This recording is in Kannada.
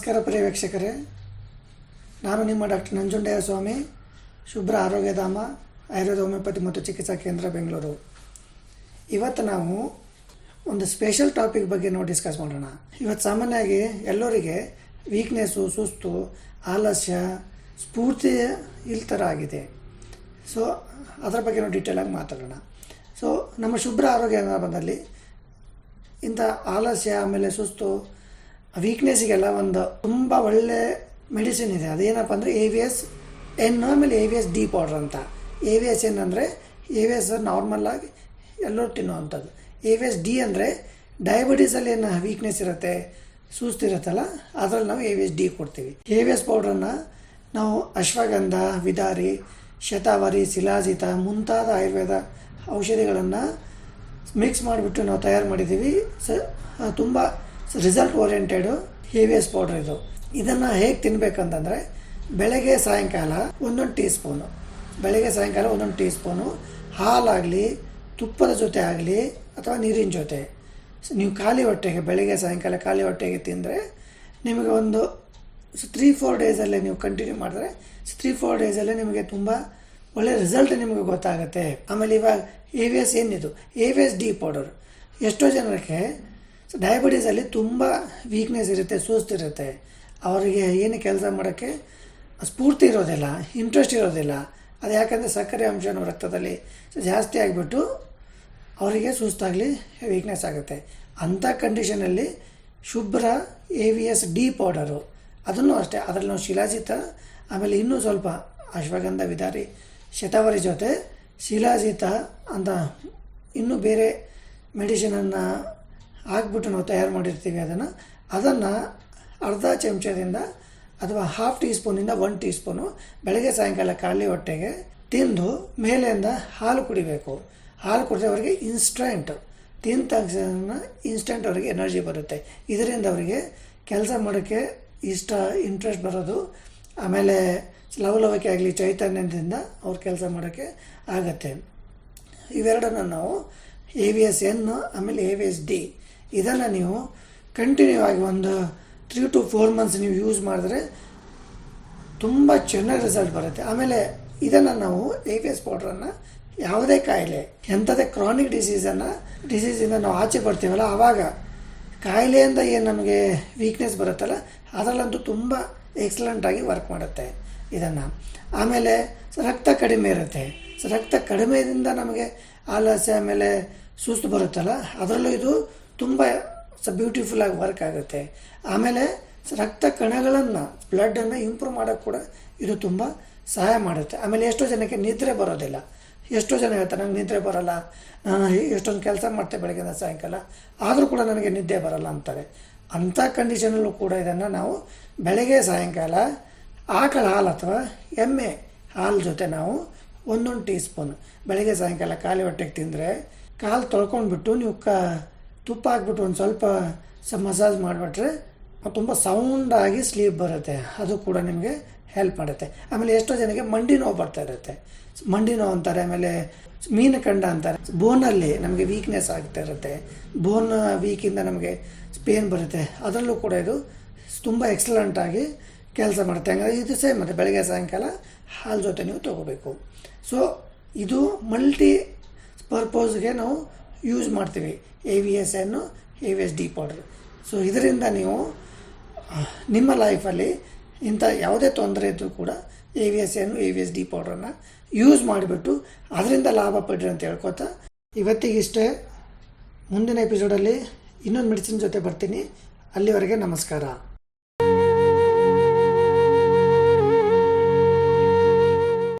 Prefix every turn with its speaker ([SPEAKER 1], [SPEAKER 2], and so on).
[SPEAKER 1] ವೀಕ್ಷಕರೇ. ನಾನು ನಿಮ್ಮ ಡಾಕ್ಟರ್ ನಂಜುಂಡಯ್ಯ ಸ್ವಾಮಿ, ಶುಭ್ರ ಆರೋಗ್ಯಧಾಮ ಆಯುರ್ವೇದ ಹೋಮಿಯೋಪತಿ ಮತ್ತು ಚಿಕಿತ್ಸಾ ಕೇಂದ್ರ ಬೆಂಗಳೂರು. ಇವತ್ತು ನಾವು ಒಂದು ಸ್ಪೆಷಲ್ ಟಾಪಿಕ್ ಬಗ್ಗೆ ನಾವು ಡಿಸ್ಕಸ್ ಮಾಡೋಣ. ಇವತ್ತು ಸಾಮಾನ್ಯವಾಗಿ ಎಲ್ಲರಿಗೆ ವೀಕ್ನೆಸ್ಸು, ಸುಸ್ತು, ಆಲಸ್ಯ, ಸ್ಫೂರ್ತಿ ಇಲ್ ಥರ ಆಗಿದೆ. ಸೊ ಅದರ ಬಗ್ಗೆ ನಾವು ಡೀಟೇಲಾಗಿ ಮಾತಾಡೋಣ. ಸೊ ನಮ್ಮ ಶುಭ್ರ ಆರೋಗ್ಯ ಬಂದಲ್ಲಿ ಇಂಥ ಆಲಸ್ಯ, ಆಮೇಲೆ ಸುಸ್ತು ವೀಕ್ನೆಸ್ಸಿಗೆಲ್ಲ ಒಂದು ತುಂಬ ಒಳ್ಳೆ ಮೆಡಿಸಿನ್ ಇದೆ. ಅದೇನಪ್ಪ ಅಂದರೆ ಎ ವಿ ಎಸ್ ಎನ್ ಆಮೇಲೆ A V S D powder ಅಂತ. ಎ ವಿ ಎಸ್ ಏನಂದರೆ ಎ ವಿ ಎಸ್ ನಾರ್ಮಲ್ಲಾಗಿ ಎಲ್ಲರೂ ತಿನ್ನುವಂಥದ್ದು. ಎ ವಿ ಎಸ್ ಡಿ ಅಂದರೆ ಡಯಾಬಿಟೀಸಲ್ಲಿ ಏನು ವೀಕ್ನೆಸ್ ಇರುತ್ತೆ ಸೂಸ್ತಿರುತ್ತಲ್ಲ ಅದರಲ್ಲಿ ನಾವು ಎ ವಿ ಎಸ್ ಡಿ ಕೊಡ್ತೀವಿ. ಎ ವಿ ಎಸ್ ಪೌಡ್ರನ್ನು ನಾವು ಅಶ್ವಗಂಧ, ವಿದಾರಿ, ಶತಾವರಿ, ಶಿಲಾಜಿತ ಮುಂತಾದ ಆಯುರ್ವೇದ ಔಷಧಿಗಳನ್ನು ಮಿಕ್ಸ್ ಮಾಡಿಬಿಟ್ಟು ನಾವು ತಯಾರು ಮಾಡಿದ್ದೀವಿ. ಸ ತುಂಬ ರಿಸಲ್ಟ್ ಓರಿಯೆಂಟೆಡ್ ಹೇವಿಯಸ್ ಪೌಡ್ರ್ ಇದು. ಇದನ್ನು ಹೇಗೆ ತಿನ್ನಬೇಕಂತಂದರೆ ಬೆಳಗ್ಗೆ ಸಾಯಂಕಾಲ ಒಂದೊಂದು ಟೀ ಸ್ಪೂನು ಬೆಳಗ್ಗೆ ಸಾಯಂಕಾಲ ಒಂದೊಂದು ಟೀ ಸ್ಪೂನು ಹಾಲಾಗಲಿ, ತುಪ್ಪದ ಜೊತೆ ಆಗಲಿ ಅಥವಾ ನೀರಿನ ಜೊತೆ. ನೀವು ಖಾಲಿ ಹೊಟ್ಟೆಗೆ, ಬೆಳಗ್ಗೆ ಸಾಯಂಕಾಲ ಖಾಲಿ ಹೊಟ್ಟೆಗೆ ತಿಂದರೆ ನಿಮಗೆ ಒಂದು ತ್ರೀ ಫೋರ್ ಡೇಸಲ್ಲೇ ನೀವು ಕಂಟಿನ್ಯೂ ಮಾಡಿದ್ರೆ ತ್ರೀ ಫೋರ್ ಡೇಸಲ್ಲೇ ನಿಮಗೆ ತುಂಬ ಒಳ್ಳೆಯ ರಿಸಲ್ಟ್ ನಿಮಗೆ ಗೊತ್ತಾಗುತ್ತೆ. ಆಮೇಲೆ ಇವಾಗ ಎ ವಿ ಎಸ್ ಏನಿದು? A V S D powder ಎಷ್ಟೋ ಜನಕ್ಕೆ ಡಯಾಬಿಟೀಸಲ್ಲಿ ತುಂಬ ವೀಕ್ನೆಸ್ ಇರುತ್ತೆ ಸುಸ್ತಿರುತ್ತೆ ಅವರಿಗೆ ಏನು ಕೆಲಸ ಮಾಡೋಕ್ಕೆ ಸ್ಫೂರ್ತಿ ಇರೋದಿಲ್ಲ ಇಂಟ್ರೆಸ್ಟ್ ಇರೋದಿಲ್ಲ. ಅದು ಯಾಕಂದರೆ ಸಕ್ಕರೆ ಅಂಶ ರಕ್ತದಲ್ಲಿ ಜಾಸ್ತಿ ಆಗಿಬಿಟ್ಟು ಅವರಿಗೆ ಸುಸ್ತಾಗಲಿ ವೀಕ್ನೆಸ್ ಆಗುತ್ತೆ. ಅಂಥ ಕಂಡೀಷನಲ್ಲಿ ಶುಭ್ರ A V S D powder ಅದನ್ನು ಅಷ್ಟೇ, ಅದರಲ್ಲಿ ನಾವು ಶಿಲಾಜಿತ, ಆಮೇಲೆ ಇನ್ನೂ ಸ್ವಲ್ಪ ಅಶ್ವಗಂಧ ವಿದಾರಿ, ಶತಾವರಿ ಜೊತೆ ಶಿಲಾಜಿತ ಅಂತ ಇನ್ನೂ ಬೇರೆ ಮೆಡಿಸಿನನ್ನು ಹಾಕ್ಬಿಟ್ಟು ನಾವು ತಯಾರು ಮಾಡಿರ್ತೀವಿ ಅದನ್ನು. ಅದನ್ನು ಅರ್ಧ ಚಮಚದಿಂದ ಅಥವಾ ಹಾಫ್ ಟೀ ಸ್ಪೂನಿಂದ ಒನ್ ಟೀ ಸ್ಪೂನು ಬೆಳಗ್ಗೆ ಸಾಯಂಕಾಲ ಖಾಲಿ ಹೊಟ್ಟೆಗೆ ತಿಂದು ಮೇಲೆಯಿಂದ ಹಾಲು ಕುಡಿಬೇಕು. ಹಾಲು ಕುಡಿದ್ರೆ ಅವರಿಗೆ ಇನ್ಸ್ಟೆಂಟ್ ತಿಂದ ತಕ್ಷಣ ಇನ್ಸ್ಟೆಂಟ್ ಅವರಿಗೆ ಎನರ್ಜಿ ಬರುತ್ತೆ. ಇದರಿಂದ ಅವರಿಗೆ ಕೆಲಸ ಮಾಡೋಕ್ಕೆ ಇಷ್ಟ ಇಂಟ್ರೆಸ್ಟ್ ಬರೋದು, ಆಮೇಲೆ ಲವಲವಿಕೆ ಆಗಲಿ, ಚೈತನ್ಯದಿಂದ ಅವ್ರ ಕೆಲಸ ಮಾಡೋಕ್ಕೆ ಆಗತ್ತೆ. ಇವೆರಡನ್ನು ನಾವು ಎ ವಿ ಎಸ್ ಎನ್ ಆಮೇಲೆ ಎ ವಿ ಎಸ್ ಡಿ ಇದನ್ನು ನೀವು ಕಂಟಿನ್ಯೂ ಆಗಿ ಒಂದು ತ್ರೀ ಟು ಫೋರ್ ಮಂತ್ಸ್ ನೀವು ಯೂಸ್ ಮಾಡಿದ್ರೆ ತುಂಬ ಚೆನ್ನಾಗಿ ರಿಸಲ್ಟ್ ಬರುತ್ತೆ. ಆಮೇಲೆ ಇದನ್ನು ನಾವು ಎ ವಿ ಎಸ್ ಪೌಡ್ರನ್ನು ಯಾವುದೇ ಕಾಯಿಲೆ ಎಂಥದೇ ಕ್ರಾನಿಕ್ ಡಿಸೀಸನ್ನು ಡಿಸೀಸಿಂದ ನಾವು ಆಚೆ ಬರ್ತೀವಲ್ಲ, ಆವಾಗ ಕಾಯಿಲೆಯಿಂದ ಏನು ನಮಗೆ ವೀಕ್ನೆಸ್ ಬರುತ್ತಲ್ಲ, ಅದರಲ್ಲಂತೂ ತುಂಬ ಎಕ್ಸಲೆಂಟಾಗಿ ವರ್ಕ್ ಮಾಡುತ್ತೆ ಇದನ್ನು. ಆಮೇಲೆ ರಕ್ತ ಕಡಿಮೆ ಇರುತ್ತೆ. ರಕ್ತ ಕಡಿಮೆಯಿಂದ ನಮಗೆ ಆಲಸ್ಯ ಆಮೇಲೆ ಸುಸ್ತು ಬರುತ್ತಲ್ಲ, ಅದರಲ್ಲೂ ಇದು ತುಂಬ ಸ ಬ್ಯೂಟಿಫುಲ್ಲಾಗಿ ವರ್ಕ್ ಆಗುತ್ತೆ. ಆಮೇಲೆ ರಕ್ತ ಕಣಗಳನ್ನು ಬ್ಲಡ್ಡನ್ನು ಇಂಪ್ರೂವ್ ಮಾಡೋಕ್ಕೆ ಕೂಡ ಇದು ತುಂಬ ಸಹಾಯ ಮಾಡುತ್ತೆ. ಆಮೇಲೆ ಎಷ್ಟೋ ಜನಕ್ಕೆ ನಿದ್ರೆ ಬರೋದಿಲ್ಲ. ಎಷ್ಟೋ ಜನ ಹೇಳ್ತಾರೆ, ನಂಗೆ ನಿದ್ರೆ ಬರೋಲ್ಲ. ಎಷ್ಟೊಂದು ಕೆಲಸ ಮಾಡ್ತೆ ಬೆಳಗ್ಗೆಯಿಂದ ಸಾಯಂಕಾಲ. ಆದರೂ ಕೂಡ ನನಗೆ ನಿದ್ದೆ ಬರಲ್ಲ ಅಂತಾರೆ. ಅಂಥ ಕಂಡೀಷನಲ್ಲೂ ಕೂಡ ಇದನ್ನು ನಾವು ಬೆಳಗ್ಗೆ ಸಾಯಂಕಾಲ ಆಕಳ ಹಾಲು ಅಥವಾ ಎಮ್ಮೆ ಹಾಲು ಜೊತೆ ನಾವು ಒಂದೊಂದು ಟೀ ಸ್ಪೂನ್ ಬೆಳಗ್ಗೆ ಸಾಯಂಕಾಲ ಖಾಲಿ ಹೊಟ್ಟೆಗೆ ತಿಂದರೆ ಕಾಲು ತೊಳ್ಕೊಂಡ್ಬಿಟ್ಟು ನೀವು ಕ ತುಪ್ಪ ಹಾಕ್ಬಿಟ್ಟು ಒಂದು ಸ್ವಲ್ಪ ಸ ಮಸಾಜ್ ಮಾಡಿಬಿಟ್ರೆ ತುಂಬ ಸೌಂಡಾಗಿ ಸ್ಲೀಪ್ ಬರುತ್ತೆ. ಅದು ಕೂಡ ನಿಮಗೆ ಹೆಲ್ಪ್ ಮಾಡುತ್ತೆ. ಆಮೇಲೆ ಎಷ್ಟೋ ಜನಕ್ಕೆ ಮಂಡಿ ನೋವು ಬರ್ತಾ ಇರುತ್ತೆ. ಮಂಡಿ ನೋವು ಅಂತಾರೆ, ಆಮೇಲೆ ಮೀನು ಕಂಡ ಅಂತಾರೆ. ಬೋನಲ್ಲಿ ನಮಗೆ ವೀಕ್ನೆಸ್ ಆಗ್ತಾ ಇರುತ್ತೆ. ಬೋನ್ ವೀಕಿಂದ ನಮಗೆ ಪೇನ್ ಬರುತ್ತೆ. ಅದರಲ್ಲೂ ಕೂಡ ಇದು ತುಂಬ ಎಕ್ಸಲೆಂಟಾಗಿ ಕೆಲಸ ಮಾಡುತ್ತೆ. ಹಂಗಾರೆ ಇದು ಸೇಮ್ ಮತ್ತು ಬೆಳಗ್ಗೆ ಸಾಯಂಕಾಲ ಹಾಲು ಜೊತೆ ನೀವು ತೊಗೋಬೇಕು. ಸೊ ಇದು ಮಲ್ಟಿ ಪರ್ಪೋಸ್ಗೆ ನಾವು ಯೂಸ್ ಮಾಡ್ತೀವಿ. ಎ ವಿ ಎಸ್ ಎನ್ನು A V S D powder so ಇದರಿಂದ ನೀವು ನಿಮ್ಮ ಲೈಫಲ್ಲಿ ಇಂಥ ಯಾವುದೇ ತೊಂದರೆ ಇದ್ದರೂ ಕೂಡ ಎ ವಿ ಎಸ್ ಎನ್ನು ಎ ವಿ ಎಸ್ ಡಿ ಪೌಡ್ರನ್ನು ಯೂಸ್ ಮಾಡಿಬಿಟ್ಟು ಅದರಿಂದ ಲಾಭ ಪಡ್ರಿ ಅಂತ ಹೇಳ್ಕೊತಾ ಇವತ್ತಿಗಿಷ್ಟೇ ಮುಂದಿನ ಎಪಿಸೋಡಲ್ಲಿ ಇನ್ನೊಂದು ಮೆಡಿಸಿನ್ ಜೊತೆ ಬರ್ತೀನಿ. ಅಲ್ಲಿವರೆಗೆ ನಮಸ್ಕಾರ.